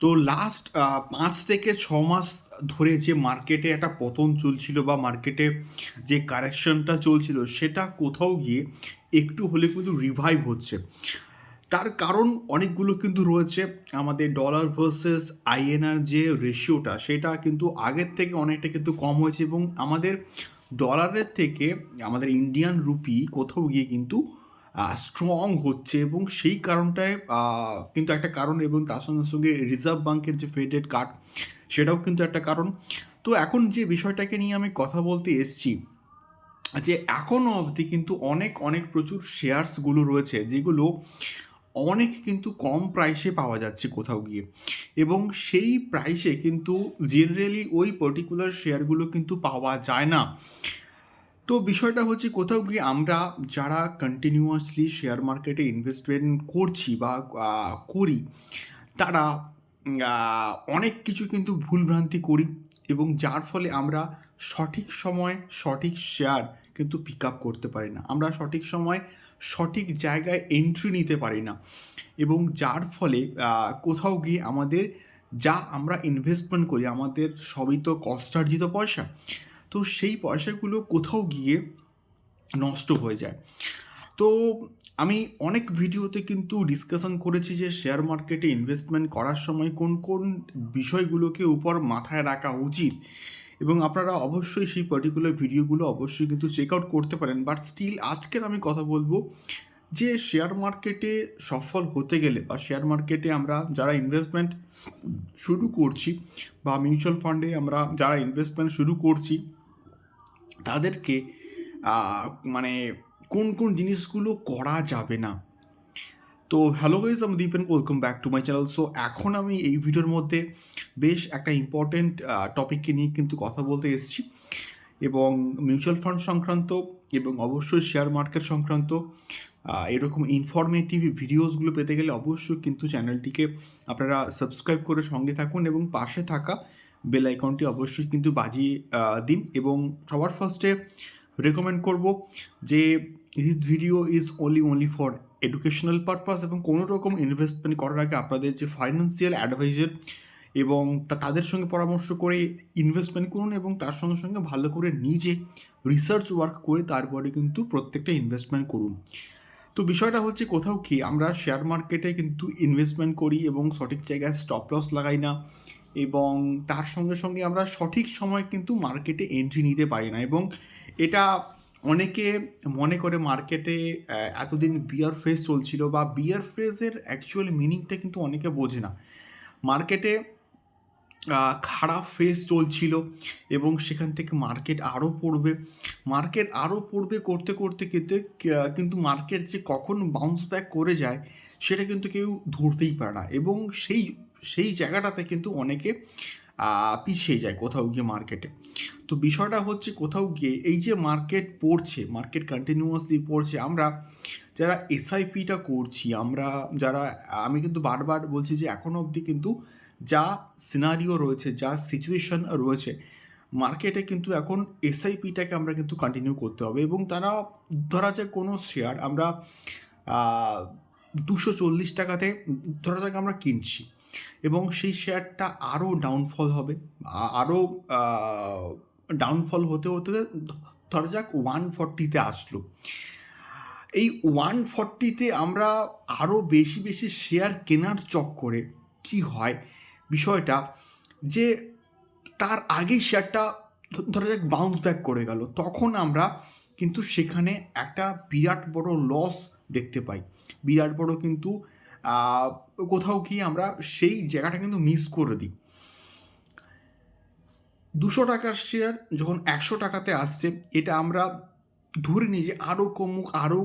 তো লাস্ট পাঁচ থেকে ছ মাস ধরে যে মার্কেটে একটা পতন চলছিল বা মার্কেটে যে কারেকশনটা চলছিল, সেটা কোথাও গিয়ে একটু হলে কিন্তু রিভাইভ হচ্ছে। তার কারণ অনেকগুলো কিন্তু রয়েছে। আমাদের ডলার ভার্সেস আইএনআর যে রেশিওটা সেটা কিন্তু আগের থেকে অনেকটা কিন্তু কম হয়েছে এবং আমাদের ডলারের থেকে আমাদের ইন্ডিয়ান রুপি কোথাও গিয়ে কিন্তু স্ট্রং হচ্ছে এবং সেই কারণটায় কিন্তু একটা কারণ এবং তার সঙ্গে সঙ্গে রিজার্ভ ব্যাঙ্কের যে ফেডেড কার্ড সেটাও কিন্তু একটা কারণ। তো এখন যে বিষয়টাকে নিয়ে আমি কথা বলতে এসছি, যে এখনও অবধি কিন্তু অনেক অনেক প্রচুর শেয়ার্সগুলো রয়েছে, যেগুলো অনেক কিন্তু কম প্রাইসে পাওয়া যাচ্ছে কোথাও গিয়ে। এবং সেই প্রাইসে কিন্তু জেনারেলি ওই পার্টিকুলার শেয়ারগুলো কিন্তু পাওয়া যায় না। তো বিষয়টা হচ্ছে কোথাও গিয়ে আমরা যারা কন্টিনিউয়াসলি শেয়ার মার্কেটে ইনভেস্টমেন্ট করছি বা করি, তারা অনেক কিছু কিন্তু ভুলভ্রান্তি করি এবং যার ফলে আমরা সঠিক সময় সঠিক শেয়ার কিন্তু পিক আপ করতে পারি না। আমরা সঠিক সময় সঠিক জায়গায় এন্ট্রি নিতে পারি না এবং যার ফলে কোথাও গিয়ে আমাদের যা আমরা ইনভেস্টমেন্ট করি, আমাদের সবই তো কষ্টার্জিত পয়সা তো সেই পয়সাগুলো কোথাও গিয়ে নষ্ট হয়ে যায়। তো আমি অনেক ভিডিওতে কিন্তু ডিসকাশন করেছি যে শেয়ার মার্কেটে ইনভেস্টমেন্ট করার সময় কোন কোন বিষয়গুলোকে উপর মাথায় রাখা উচিত। এবং আপনারা অবশ্যই সেই পার্টিকুলার ভিডিওগুলো অবশ্যই কিন্তু চেক আউট করতে পারেন। বাট স্টিল আজকের আমি কথা বলব যে শেয়ার মার্কেটে সফল হতে গেলে বা শেয়ার মার্কেটে আমরা যারা ইনভেস্টমেন্ট শুরু করছি বা মিউচুয়াল ফান্ডে আমরা যারা ইনভেস্টমেন্ট শুরু করছি তাদেরকে মানে কোন কোন জিনিসগুলো করা যাবে না। তো হ্যালো গাইজ আমি Dipen welcome back to my channel so এখন আমি এই ভিডিওর মধ্যে বেশ একটা ইম্পর্টেন্ট টপিককে নিয়ে কিন্তু কথা বলতে এসেছি এবং মিউচুয়াল ফান্ড সংক্রান্ত এবং অবশ্যই শেয়ার মার্কেট সংক্রান্ত এরকম ইনফরমেটিভ ভিডিওসগুলো পেতে গেলে অবশ্যই কিন্তু চ্যানেলটিকে আপনারা সাবস্ক্রাইব করে সঙ্গে থাকুন এবং পাশে থাকা বেল আইকনটি অবশ্যই কিন্তু বাজিয়ে দিন এবং সবার ফার্স্টে রেকমেন্ড করব যে this video is only only for educational purpose এবং কোনো রকম ইনভেস্টমেন্ট করার আগে আপনাদের যে ফাইন্যান্সিয়াল অ্যাডভাইজার এবং তাদের সঙ্গে পরামর্শ করে ইনভেস্টমেন্ট করুন এবং তার সঙ্গে সঙ্গে ভালো করে নিজে রিসার্চ ওয়ার্ক করে তারপরে কিন্তু প্রত্যেকটা ইনভেস্টমেন্ট করুন। তো বিষয়টা হচ্ছে কোথাও কি? আমরা শেয়ার মার্কেটে কিন্তু ইনভেস্টমেন্ট করি এবং সঠিক জায়গায় স্টপ লস লাগাই না। এবং তার সঙ্গে সঙ্গে আমরা সঠিক সময় কিন্তু মার্কেটে এন্ট্রি নিতে পারি না এবং এটা অনেকে মনে করে মার্কেটে এতদিন বিয়ার ফেস চলছিল বা বিয়ার ফেসের অ্যাকচুয়াল মিনিংটা কিন্তু অনেকে বোঝে না। মার্কেটে খারাপ ফেস চলছিল এবং সেখান থেকে মার্কেট আরও পড়বে। মার্কেট আরও পড়বে করতে করতে করতে কিন্তু মার্কেট যে কখন বাউন্স ব্যাক করে যায়, সেটা কিন্তু কেউ ধরতেই পারে না এবং সেই সেই জায়গাটাতে কিন্তু অনেকে পিছিয়ে যায় কোথাও গিয়ে মার্কেটে তো বিষয়টা হচ্ছে কোথাও গিয়ে এই যে মার্কেট পড়ছে মার্কেট কন্টিনিউয়াসলি পড়ছে, আমরা যারা এসআইপিটা করছি, আমরা যারা, আমি কিন্তু বারবার বলছি যে এখনও অবধি কিন্তু যা সিনারিও রয়েছে, যা সিচুয়েশন রয়েছে মার্কেটে কিন্তু এখন এসআইপিটাকে আমরা কিন্তু কন্টিনিউ করতে হবে এবং তারা ধরা যায় কোনো শেয়ার আমরা দুশো চল্লিশ টাকাতে, ধরা যাক আমরা কিনছি। এবং সেই শেয়ারটা আরও ডাউনফল হবে। আরও ডাউনফল হতে হতে ধরা যাক ওয়ান ফর্টিতে আসলো। এই ওয়ান ফর্টিতে আমরা আরও বেশি বেশি শেয়ার কেনার চক্করে কি হয়? বিষয়টা যে তার আগেই শেয়ারটা ধরা যাক বাউন্স ব্যাক করে গেল। তখন আমরা কিন্তু সেখানে একটা বিরাট বড় লস দেখতে পাই। বিরাট বড় কিন্তু কোথাও গিয়ে আমরা সেই জায়গাটা কিন্তু মিস করে দিই। দুশো টাকার শেয়ার যখন একশো টাকাতে আসছে, এটা আমরা ধরে নিই যে আরও কমুক আরও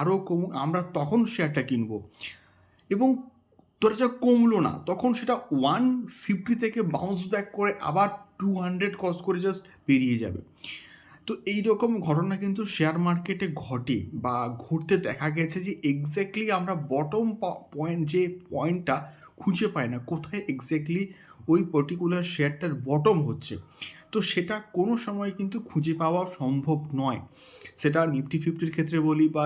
আরও কমুক, আমরা তখন শেয়ারটা কিনবো। এবং তোরা যা কমলো না, তখন সেটা ওয়ান ফিফটি থেকে বাউন্স ব্যাক করে আবার টু হান্ড্রেড কস করে জাস্ট বেরিয়ে যাবে। তো এই রকম ঘটনা কিন্তু শেয়ার মার্কেটে ঘটে বা ঘটতে দেখা গেছে যে এক্স্যাক্টলি আমরা বটম পয়েন্ট যে পয়েন্টটা খুঁজে পাই না, কোথায় এক্স্যাক্টলি ওই পার্টিকুলার শেয়ারটার বটম হচ্ছে। তো সেটা কোনো সময় কিন্তু খুঁজে পাওয়া সম্ভব নয়। সেটা নিফটি ফিফটির ক্ষেত্রে বলি বা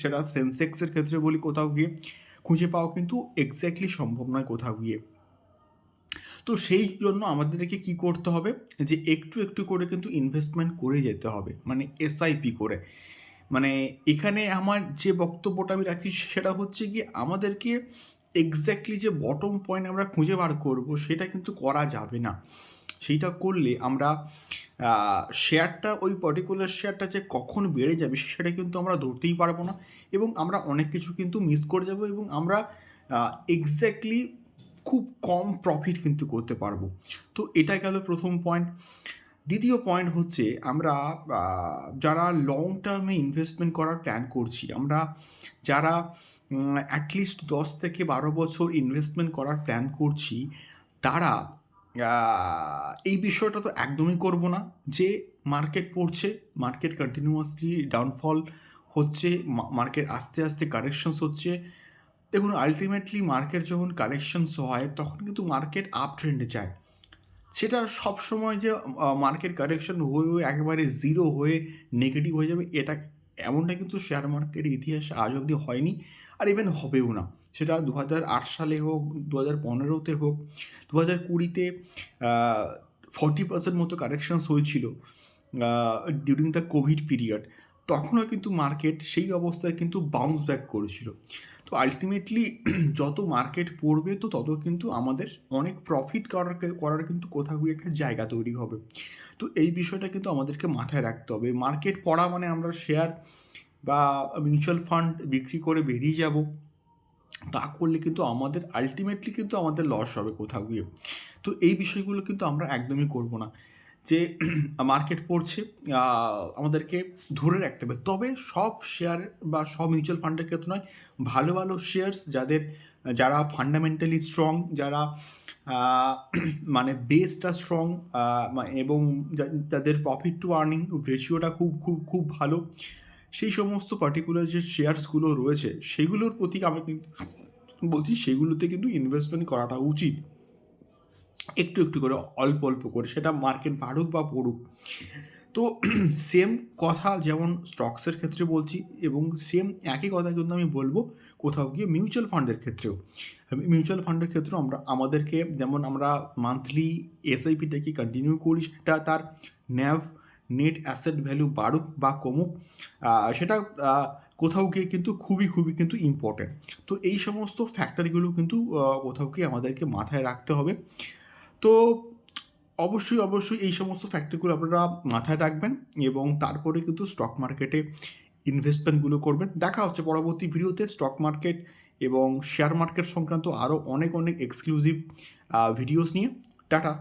সেটা সেন্সেক্সের ক্ষেত্রে বলি কোথাও গিয়ে খুঁজে পাওয়া কিন্তু এক্স্যাক্টলি সম্ভব নয় কোথাও গিয়ে। তো সেই জন্য আমাদেরকে কি করতে হবে? যে একটু একটু করে কিন্তু ইনভেস্টমেন্ট করে যেতে হবে মানে এসআইপি করে। মানে এখানে আমার যে বক্তব্যটা আমি রাখি সেটা হচ্ছে কি আমাদেরকে এক্স্যাক্টলি যে বটম পয়েন্ট আমরা খুঁজে বার করব সেটা কিন্তু করা যাবে না। সেইটা করলে আমরা শেয়ারটা ওই পার্টিকুলার শেয়ারটা যে কখন বেড়ে যাবে সেটা কিন্তু আমরা ধরতেই পারব না এবং আমরা অনেক কিছু কিন্তু মিস করে যাব এবং আমরা এক্স্যাক্টলি খুব কম প্রফিট কিন্তু করতে পারব। তো এটা গেল প্রথম পয়েন্ট দ্বিতীয় পয়েন্ট হচ্ছে আমরা যারা লং টার্মে ইনভেস্টমেন্ট করার প্ল্যান করছি, আমরা যারা অ্যাটলিস্ট দশ থেকে বারো বছর ইনভেস্টমেন্ট করার প্ল্যান করছি, তারা এই বিষয়টা তো একদমই করব না। যে মার্কেট পড়ছে মার্কেট কন্টিনিউয়াসলি ডাউনফল হচ্ছে মার্কেট আস্তে আস্তে কারেকশনস হচ্ছে দেখুন আলটিমেটলি মার্কেট যখন কারেকশনস হয়, তখন কিন্তু মার্কেট আপ ট্রেন্ডে যায়। সেটা সব সময় যে মার্কেট কারেকশন হয়ে হয়ে একেবারে জিরো হয়ে নেগেটিভ হয়ে যাবে, এটা এমনটা কিন্তু শেয়ার মার্কেটের ইতিহাসে আজ অবধি হয়নি, আর ইভেন হবেও না। সেটা দু হাজার আট সালে হোক দু হাজার পনেরোতে হোক দু হাজার কুড়িতে ফর্টি পার্সেন্ট মতো কারেকশনস হয়েছিল ডিউরিং দ্য কোভিড পিরিয়ড তখনও কিন্তু মার্কেট সেই অবস্থায় কিন্তু বাউন্স ব্যাক করেছিল। তো আলটিমেটলি যত মার্কেট পড়বে তো তত কিন্তু আমাদের অনেক প্রফিট করার করার কিন্তু কোথাও একটা জায়গা তৈরি হবে। তো এই বিষয়টা কিন্তু আমাদেরকে মাথায় রাখতে হবে। মার্কেট পড়া মানে আমরা শেয়ার বা মিউচুয়াল ফান্ড বিক্রি করে বেরিয়ে যাব। তা করলে কিন্তু আমাদের আলটিমেটলি কিন্তু আমাদের লস হবে কোথাও গিয়ে। তো এই বিষয়গুলো কিন্তু আমরা একদমই করব না। যে মার্কেট পড়ছে আমাদেরকে ধরে রাখতে হবে। তবে সব শেয়ার বা সব মিউচুয়াল ফান্ডের ক্ষেত্রে নয়, ভালো ভালো শেয়ার্স যাদের, যারা ফান্ডামেন্টালি স্ট্রং যারা মানে বেসটা স্ট্রং এবং যাদের প্রফিট টু আর্নিং রেশিওটা খুব খুব খুব ভালো, সেই সমস্ত পার্টিকুলার যে শেয়ার্সগুলো রয়েছে, সেগুলোর প্রতি আমি কিন্তু বলছি, সেগুলোতে কিন্তু ইনভেস্টমেন্ট করাটা উচিত। একটু একটু করে, অল্প অল্প করে, সেটা মার্কেট বাড়ুক বা পড়ুক। তো সেম কথা যেমন স্টকসের ক্ষেত্রে বলছি এবং সেম একই কথা কিন্তু আমি বলব কোথাও গিয়ে মিউচুয়াল ফান্ডের ক্ষেত্রেও। মিউচুয়াল ফান্ডের ক্ষেত্রেও আমরা, আমাদেরকে যেমন আমরা মান্থলি এসআইপিটাকে কন্টিনিউ করি, সেটা তার ন্যাভ নেট অ্যাসেট ভ্যালু বাড়ুক বা কমুক সেটা কোথাও গিয়ে কিন্তু খুবই খুবই কিন্তু ইম্পর্টেন্ট তো এই সমস্ত ফ্যাক্টরগুলো কিন্তু কোথাও গিয়ে আমাদেরকে মাথায় রাখতে হবে। তো অবশ্যই অবশ্যই এই সমস্ত ফ্যাক্টরগুলো আপনারা মাথায় রাখবেন এবং তারপরে কিন্তু স্টক মার্কেটে ইনভেস্টমেন্টগুলো করবেন। দেখা হচ্ছে পরবর্তী ভিডিওতে স্টক মার্কেট এবং শেয়ার মার্কেট সংক্রান্ত আরও অনেক অনেক এক্সক্লুসিভ ভিডিওস নিয়ে। টাটা।